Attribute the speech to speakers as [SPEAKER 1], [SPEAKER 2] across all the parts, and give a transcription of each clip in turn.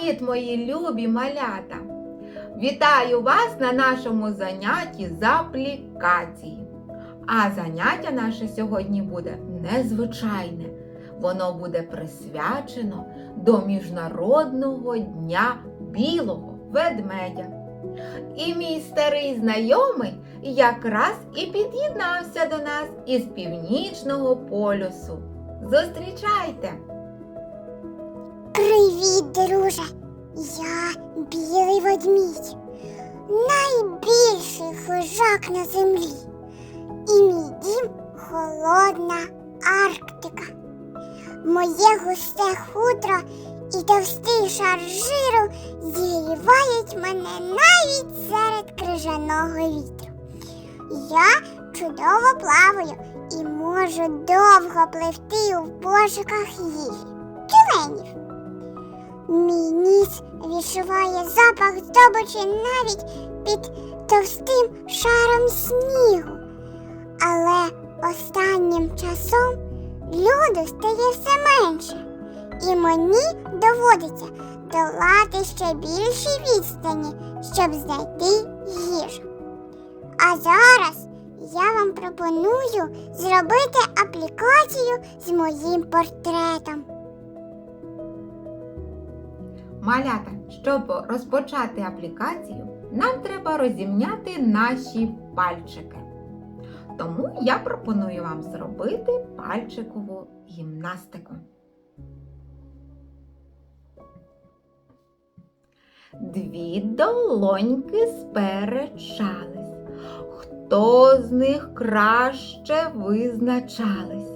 [SPEAKER 1] Привіт, мої любі малята! Вітаю вас на нашому занятті з аплікації. А заняття наше сьогодні буде незвичайне. Воно буде присвячено до Міжнародного дня білого ведмедя. І мій старий знайомий якраз і під'єднався до нас із північного полюсу. Зустрічайте!
[SPEAKER 2] Привіт, друже! Я білий ведмідь, найбільший хижак на землі. І мій дім холодна Арктика. Моє густе хутро і товстий шар жиру зігрівають мене навіть серед крижаного вітру. Я чудово плаваю і можу довго пливти у пошуках їжі. Тюленів. Мій ніс відчуває запах здобичі навіть під товстим шаром снігу. Але останнім часом льоду стає все менше, і мені доводиться долати ще більші відстані, щоб знайти їжу. А зараз я вам пропоную зробити аплікацію з моїм портретом.
[SPEAKER 1] Малята, щоб розпочати аплікацію, нам треба розімняти наші пальчики. Тому я пропоную вам зробити пальчикову гімнастику. Дві долоньки сперечались. Хто з них краще визначались?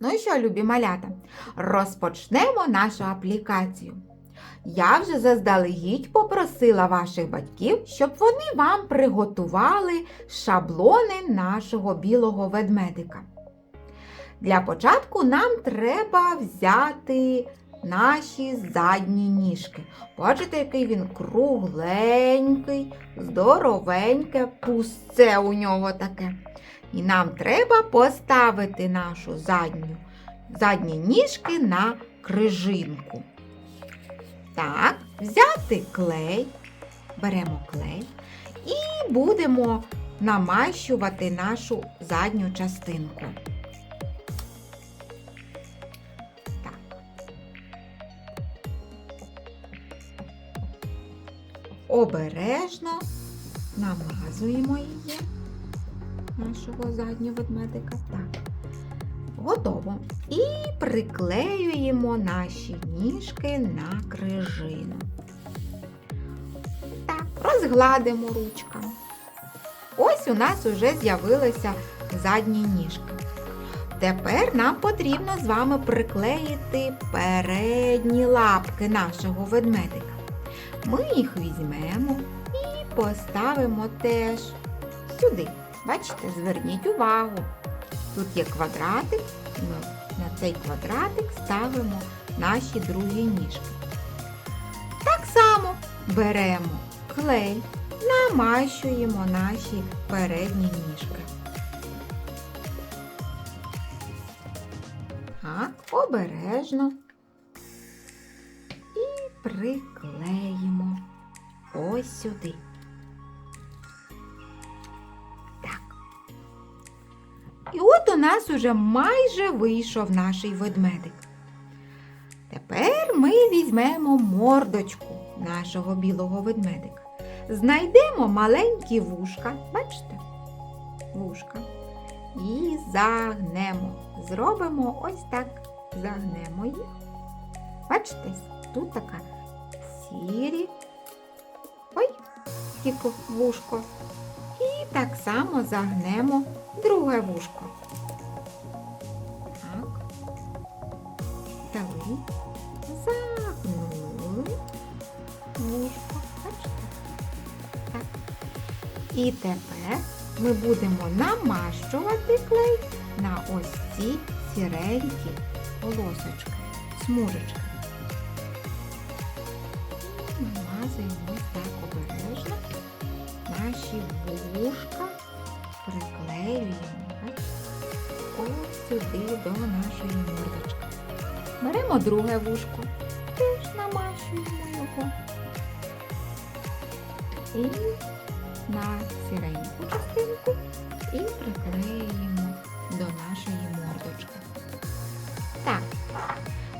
[SPEAKER 1] Ну і що, любі малята, розпочнемо нашу аплікацію. Я вже заздалегідь попросила ваших батьків, щоб вони вам приготували шаблони нашого білого ведмедика. Для початку нам треба взяти наші задні ніжки. Бачите, який він кругленький, здоровеньке, пусце у нього таке. І нам треба поставити нашу задню, задні ніжки на крижинку. Так, взяти клей, беремо клей і будемо намащувати нашу задню частинку. Обережно намазуємо її нашого заднього ведмедика. Так. Готово. І приклеюємо наші ніжки на крижину. Так, розгладимо ручками. Ось у нас уже з'явилися задні ніжки. Тепер нам потрібно з вами приклеїти передні лапки нашого ведмедика. Ми їх візьмемо і поставимо теж сюди. Бачите, зверніть увагу. Тут є квадратик, ми на цей квадратик ставимо наші другі ніжки. Так само беремо клей, намащуємо наші передні ніжки. Так, обережно і приклеїмо ось сюди. І от у нас уже майже вийшов наш ведмедик. Тепер ми візьмемо мордочку нашого білого ведмедика. Знайдемо маленькі вушка, бачите? Вушка. І загнемо. Зробимо ось так. Загнемо їх. Бачите, тут така сірі. Ой, скільки вушко. Так само загнемо друге вушко. Так. Дали. Загнули. вушко. Бачите? Так. І тепер ми будемо намащувати клей на ось ці сіренькі полосочки, смужечки. Сюди до нашої мордочки. Беремо друге вушко, теж намащуємо його. І на сіреньку частинку і приклеїмо до нашої мордочки. Так,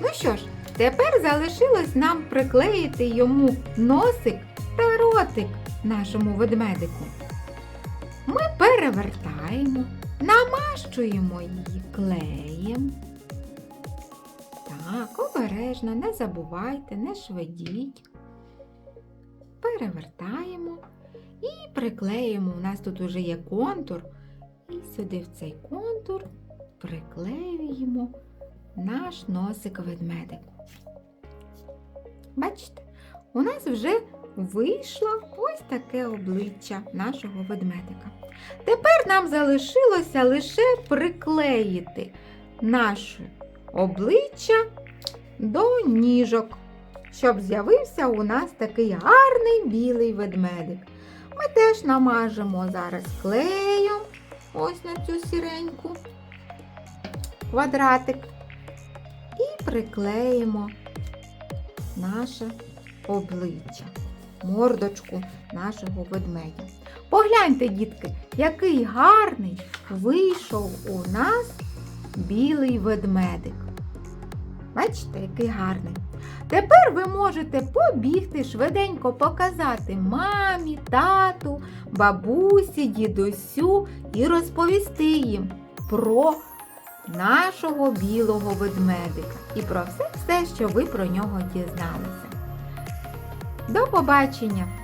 [SPEAKER 1] ну що ж, тепер залишилось нам приклеїти йому носик та ротик нашому ведмедику. Ми перевертаємо, намащуємо її клеєм. Так, обережно, не забувайте, не шведіть. Перевертаємо і приклеїмо. У нас тут уже є контур. І сюди в цей контур приклеюємо наш носик ведмедику. Бачите, у нас вже вийшло ось таке обличчя нашого ведмедика. Тепер нам залишилося лише приклеїти наше обличчя до ніжок, щоб з'явився у нас такий гарний білий ведмедик. Ми теж намажемо зараз клеєм ось на цю сіреньку квадратик і приклеїмо наше обличчя, мордочку нашого ведмедя. Погляньте, дітки, який гарний вийшов у нас білий ведмедик. Бачите, який гарний. Тепер ви можете побігти швиденько показати мамі, тату, бабусі, дідусю і розповісти їм про нашого білого ведмедика і про все, все, що ви про нього дізналися. До побачення!